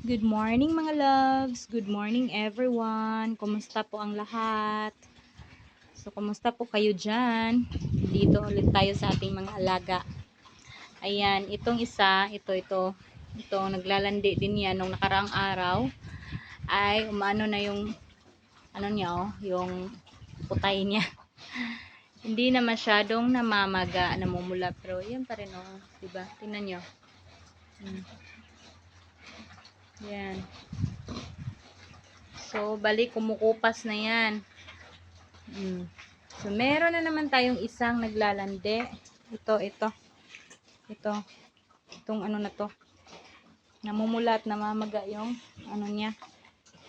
Good morning mga loves. Good morning everyone. Kumusta po ang lahat? So, kumusta po kayo dyan? Dito ulit tayo sa ating mga alaga. Ayan, itong isa, ito, ito, ito, naglalandi din yan nung nakaraang araw. Ay, umano na yung, ano niya, oh, yung putay niya. Hindi na masyadong namamaga, namumula, pero yan pa rin, oh, diba? Tingnan nyo. Hmm. Yan. So, balik, kumukupas na yan. Mm. So, meron na naman tayong isang naglalande. Ito, ito. Ito. Itong ano na to. Namumulat, namamaga yung ano niya.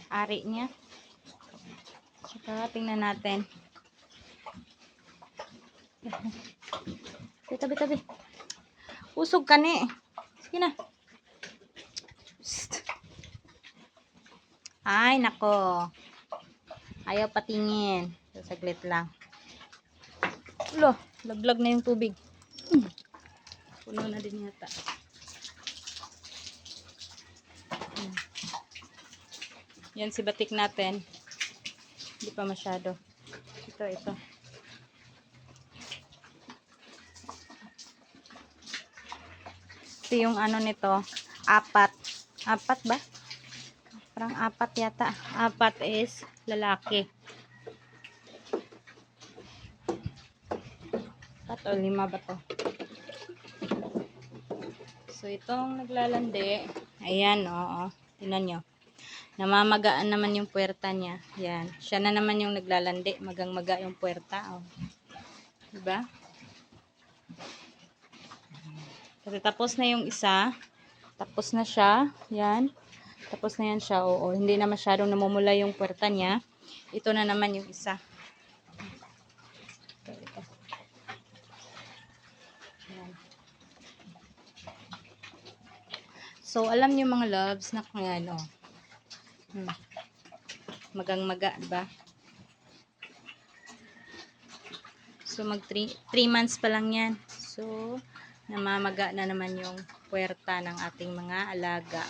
Ari niya. Saka, tingnan natin. Tabi, tabi, tabi. Usog ka ni. Sige na. Ay, nako. Ayaw patingin. So, saglit lang. Ulo, laglag na yung tubig. Hmm. Puno na din yata. Hmm. Yan si batik natin. Hindi pa masyado. Ito, ito. Ito yung ano nito. Apat. Apat ba? Parang apat yata. Apat is lalaki. Apat o lima ba to? So, itong naglalandi, ayan, oo. Tingnan nyo. Namamagaan naman yung puwerta niya. Yan. Siya na naman yung naglalandi. Magang-maga yung puwerta. Oh. Diba? Kasi tapos na yung isa. Tapos na siya. Yan. Tapos na yan siya. Oo. Hindi na masyadong namumula yung puwerta niya. Ito na naman yung isa. So, alam niyo mga loves na kung ano. Hmm. Magang-maga, ba? So, mag 3 months pa lang yan. So, namamaga na naman yung puwerta ng ating mga alaga.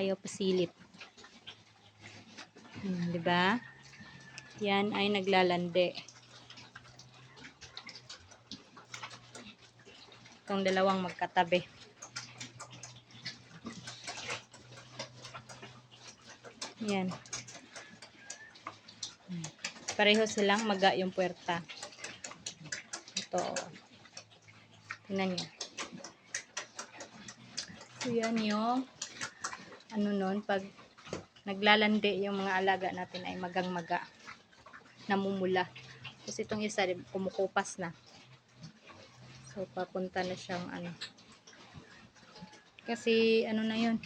Ayaw pasilip. Hmm, 'di ba? Yan ay naglalande. Itong dalawang magkatabi. Yan. Pareho silang maga yung puwerta. Ito. Tingnan nyo. So, yan yung ano nun, pag naglalandi yung mga alaga natin ay magang-maga. Namumula. Kasi itong isa, kumukupas na. So, papunta na siyang ano. Kasi, ano na yun.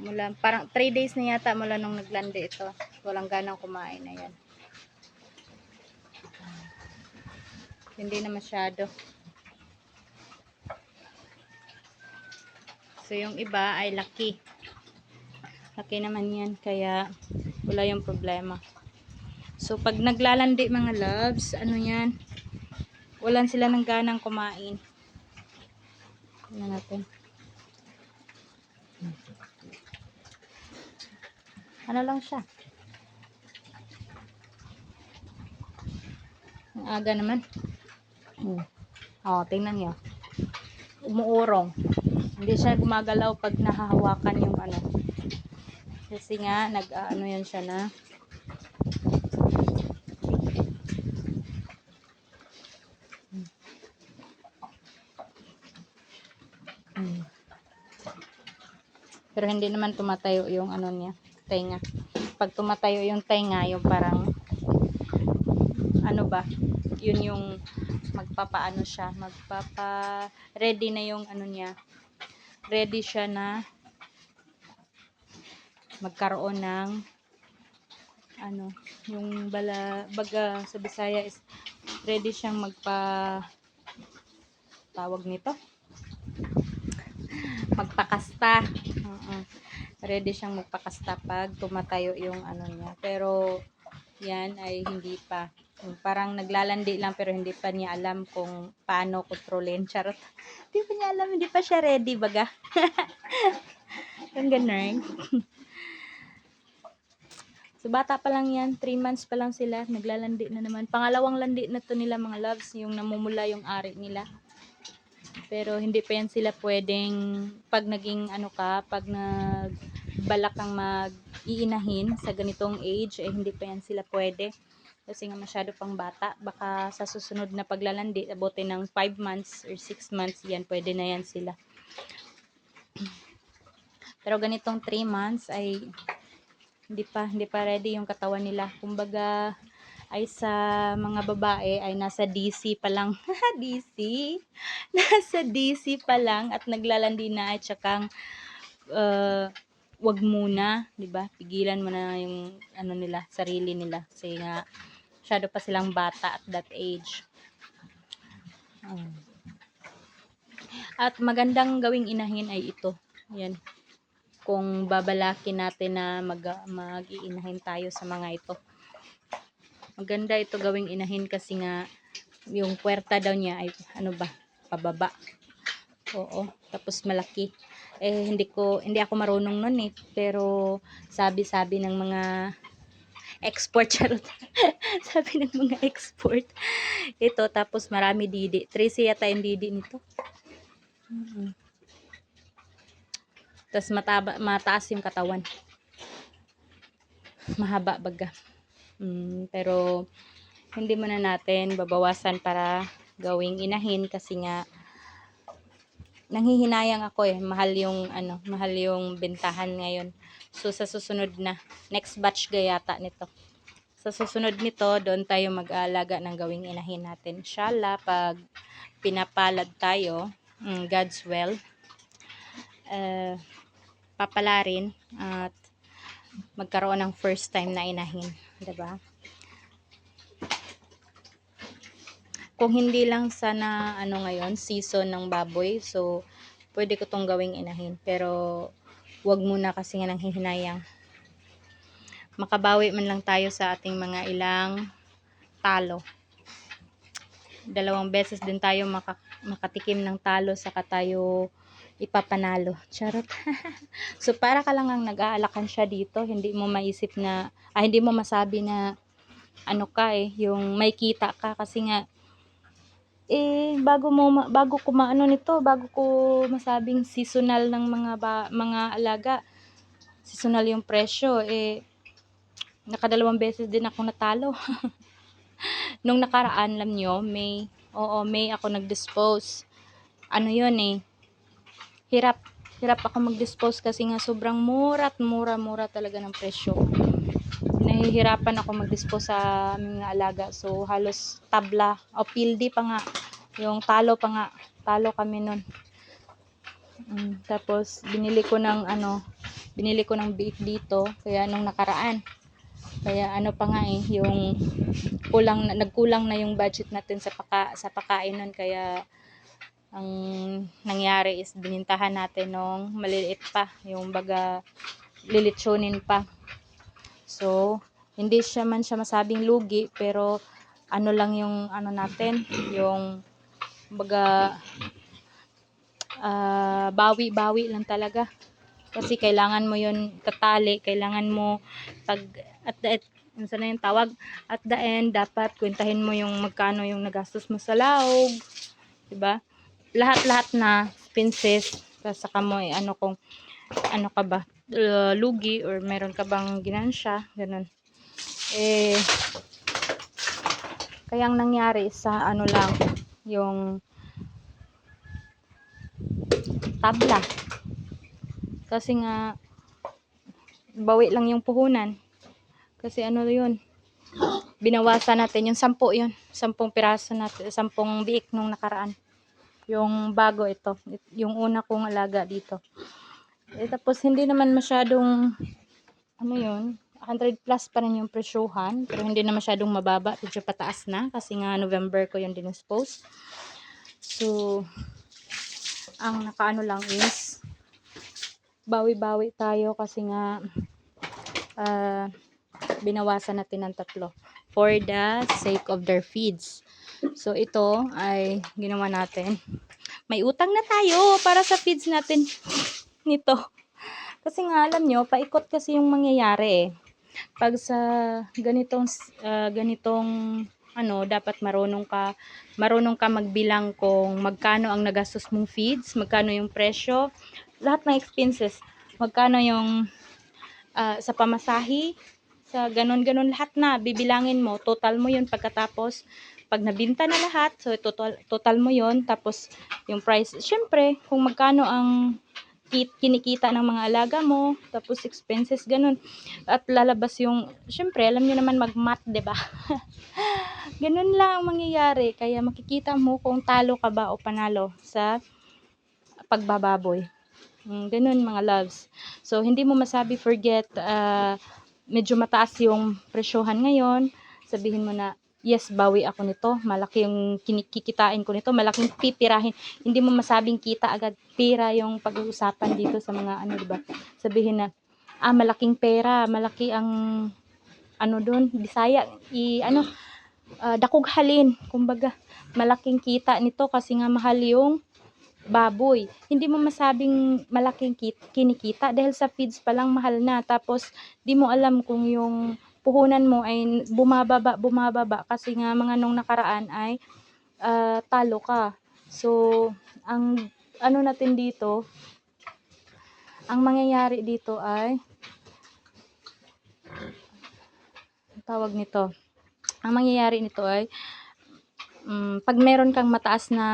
Mula, parang 3 days na yata mula nung naglandi ito. Walang ganang kumain na yan. Hindi na masyado. So, yung iba ay laki. Laki naman yan. Kaya, wala yung problema. So, pag naglalandi mga loves, ano yan? Walan sila ng ganang kumain. Tingnan natin. Ano lang siya? Ang aga naman. Hmm. Oh, tingnan niyo. Umuurong. Hindi siya gumagalaw pag nahahawakan yung ano. Kasi nga, nag, uh, ano yan siya na. Pero hindi naman tumatayo yung ano niya, tenga. Pag tumatayo yung tenga, yung parang ano ba, yun yung magpapaano siya, magpapa ready na yung ano niya. Ready siya na magkaroon ng ano, yung bala baga sa Bisaya is ready siyang magpa tawag nito magpakasta. Oo. Ready siyang magpakasta pag tumatayo yung ano niya. Pero yan ay hindi pa. Parang naglalandi lang pero hindi pa niya alam kung paano kontrolin. Charot. Hindi pa niya alam, hindi pa siya ready baga. Yung ganun. So bata pa lang yan, 3 months pa lang sila, naglalandi na naman. Pangalawang landi na to nila mga loves, yung namumula yung ari nila. Pero hindi pa yan sila pwedeng pag naging ano ka, pag nagbalak kang mag-iinahin sa ganitong age, eh hindi pa yan sila pwede. Kasi nga masyado pang bata. Baka sa susunod na paglalandi, abote ng 5 months or 6 months, yan, pwede na yan sila. Pero ganitong 3 months ay hindi pa hindi pa ready yung katawan nila. Kumbaga ay sa mga babae ay nasa DC pa lang. DC. Nasa DC pa lang at naglalandi na at sakang uh, wag muna, 'di ba? Pigilan mo na yung ano nila, sarili nila kasi nga masyado pa silang bata at that age. Um, at magandang gawing inahin ay ito. Yan. Kung babalakin natin na mag, mag-iinahin tayo sa mga ito. Maganda ito gawing inahin kasi nga yung puwerta daw niya ay ano ba, pababa. Oo, tapos malaki. Eh hindi ko hindi ako marunong noon eh, pero sabi-sabi ng mga export charot. sabi ng mga export. Ito tapos marami didi. Tracy yata yung didi nito. Mm Tapos mataba, mataas yung katawan. Mahaba baga. Mm, pero hindi muna natin babawasan para gawing inahin kasi nga nanghihinayang ako eh mahal yung ano mahal yung bentahan ngayon so sa susunod na next batch gayata nito sa susunod nito doon tayo mag-aalaga ng gawing inahin natin inshallah pag pinapalad tayo mm, God's will uh, papalarin at magkaroon ng first time na inahin 'di ba? Kung hindi lang sana ano ngayon season ng baboy so pwede ko tong gawing inahin. Pero wag muna kasi nga nang hihinayang makabawi man lang tayo sa ating mga ilang talo. Dalawang beses din tayo maka, makatikim ng talo saka tayo ipapanalo charot so para ka lang ang nag-aalakan siya dito hindi mo maisip na ah, hindi mo masabi na ano ka eh yung may kita ka kasi nga eh bago mo bago ko maano nito, bago ko masabing seasonal ng mga ba, mga alaga, seasonal yung presyo eh nakadalawang beses din ako natalo. Nung nakaraan alam nyo, May, oo, May ako nag-dispose. Ano yun eh, hirap, hirap ako mag-dispose kasi nga sobrang mura at mura-mura talaga ng presyo. Nahihirapan ako mag-dispose sa aming mga alaga. So, halos tabla o pildi pa nga. Yung talo pa nga. Talo kami nun. Mm, tapos, binili ko ng ano, binili ko ng beef dito. Kaya nung nakaraan. Kaya ano pa nga eh, yung kulang na, nagkulang na yung budget natin sa paka, sa pakain nun. Kaya, ang nangyari is binintahan natin nung maliliit pa. Yung baga, lilitsunin pa. So, hindi siya man siya masabing lugi, pero ano lang yung ano natin, yung baga ah, bawi-bawi lang talaga. Kasi kailangan mo yun tatali, kailangan mo pag at the ano sana yung tawag, at the end, dapat kwentahin mo yung magkano yung nagastos mo sa laog, 'di ba? Lahat-lahat na expenses, saka mo eh, ano kung ano ka ba, lugi or meron ka bang ginansya, ganun. Eh, kayang nangyari sa ano lang, yung tabla. Kasi nga, bawi lang yung puhunan. Kasi ano yun, binawasan natin yung sampu yun. Sampung piraso natin, sampung biik nung nakaraan. Yung bago ito, yung una kong alaga dito. Eh, tapos hindi naman masyadong ano yun, 100 plus pa rin yung presyuhan, pero hindi na masyadong mababa, medyo pataas na kasi nga November ko yung dinispose. So, ang nakaano lang is bawi-bawi tayo kasi nga uh, binawasan natin ng tatlo for the sake of their feeds. So, ito ay ginawa natin. May utang na tayo para sa feeds natin nito. Kasi nga, alam nyo, paikot kasi yung mangyayari eh. Pag sa ganitong, ah, ganitong, ano, dapat marunong ka, marunong ka magbilang kung magkano ang nagastos mong feeds, magkano yung presyo, lahat ng expenses, magkano yung ah, sa pamasahi, sa ganon-ganon lahat na, bibilangin mo, total mo yun pagkatapos, pag nabinta na lahat, so total, total mo yun, tapos yung price, syempre, kung magkano ang kit, kinikita ng mga alaga mo, tapos expenses, ganun, at lalabas yung, syempre, alam nyo naman mag-math, 'di ba ganun lang ang mangyayari, kaya makikita mo kung talo ka ba o panalo sa pagbababoy. Mm, ganun mga loves. So, hindi mo masabi forget, ah, medyo mataas yung presyohan ngayon. Sabihin mo na, yes, bawi ako nito. Malaki yung kinikikitain ko nito. Malaking pipirahin. Hindi mo masabing kita agad pera yung pag-uusapan dito sa mga ano, diba? Sabihin na, ah, malaking pera, malaki ang ano doon, Bisaya, i ano, ah, dakog halin, kumbaga, malaking kita nito kasi nga mahal yung baboy. Hindi mo masabing malaking kit- kinikita dahil sa feeds pa lang mahal na. Tapos, di mo alam kung yung puhunan mo ay bumababa, bumababa kasi nga mga nung nakaraan ay ah, talo ka. So, ang ano natin dito, ang mangyayari dito ay tawag nito. Ang mangyayari nito ay mm, pag meron kang mataas na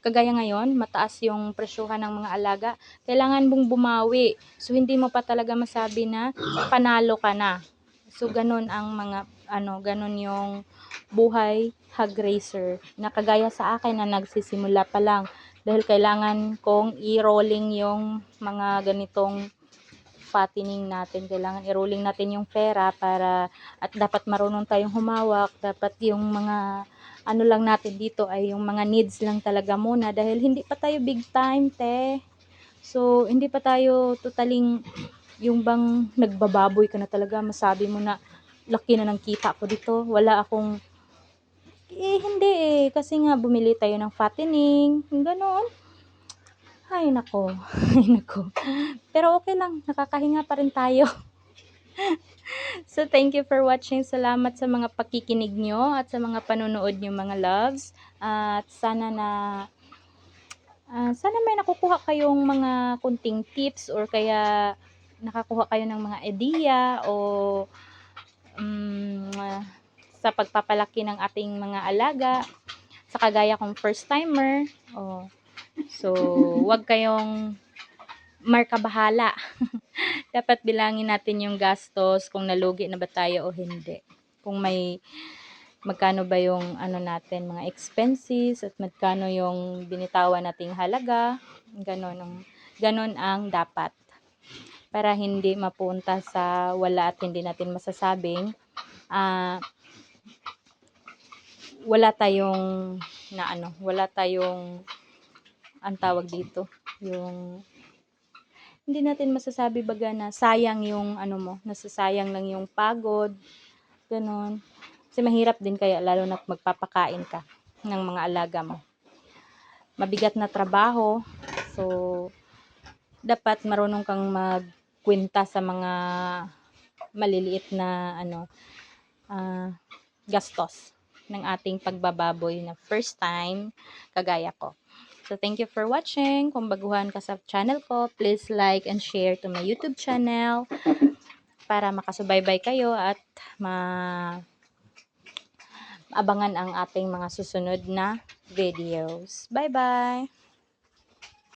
kagaya ngayon, mataas yung presyuhan ng mga alaga, kailangan mong bumawi. So, hindi mo pa talaga masabi na panalo ka na. So, ganun ang mga, ano, ganun yung buhay hog racer na kagaya sa akin na nagsisimula pa lang dahil kailangan kong i-rolling yung mga ganitong fattening natin. Kailangan i-rolling natin yung pera para at dapat marunong tayong humawak. Dapat yung mga ano lang natin dito ay yung mga needs lang talaga muna dahil hindi pa tayo big time, te. So, hindi pa tayo totaling yung bang nagbababoy ka na talaga, masabi mo na laki na ng kita ko dito. Wala akong eh, hindi eh. Kasi nga, bumili tayo ng fattening. Ganon. Ay, nako. Ay, nako. Pero okay lang. Nakakahinga pa rin tayo. so, thank you for watching. Salamat sa mga pakikinig nyo at sa mga panonood nyo mga loves. At sana na ah, sana may nakukuha kayong mga kunting tips or kaya nakakuha kayo ng mga idea o um, sa pagpapalaki ng ating mga alaga sa kagaya kong first timer. Oh. So, wag kayong markabahala. Dapat bilangin natin yung gastos kung nalugi na ba tayo o hindi. Kung may magkano ba yung ano natin, mga expenses at magkano yung binitawan nating halaga. Ganon ang, ganon ang dapat. Para hindi mapunta sa wala at hindi natin masasabing ah wala tayong na ano, wala tayong ang tawag dito, yung hindi natin masasabi baga na sayang yung ano mo, nasasayang lang yung pagod, ganon. Kasi mahirap din kaya lalo na magpapakain ka ng mga alaga mo. Mabigat na trabaho, so dapat marunong kang magkwenta sa mga maliliit na ano ah, gastos ng ating pagbababoy na first time kagaya ko. So, thank you for watching. Kung baguhan ka sa channel ko, please like and share to my YouTube channel para makasubaybay kayo at ma abangan ang ating mga susunod na videos. Bye-bye!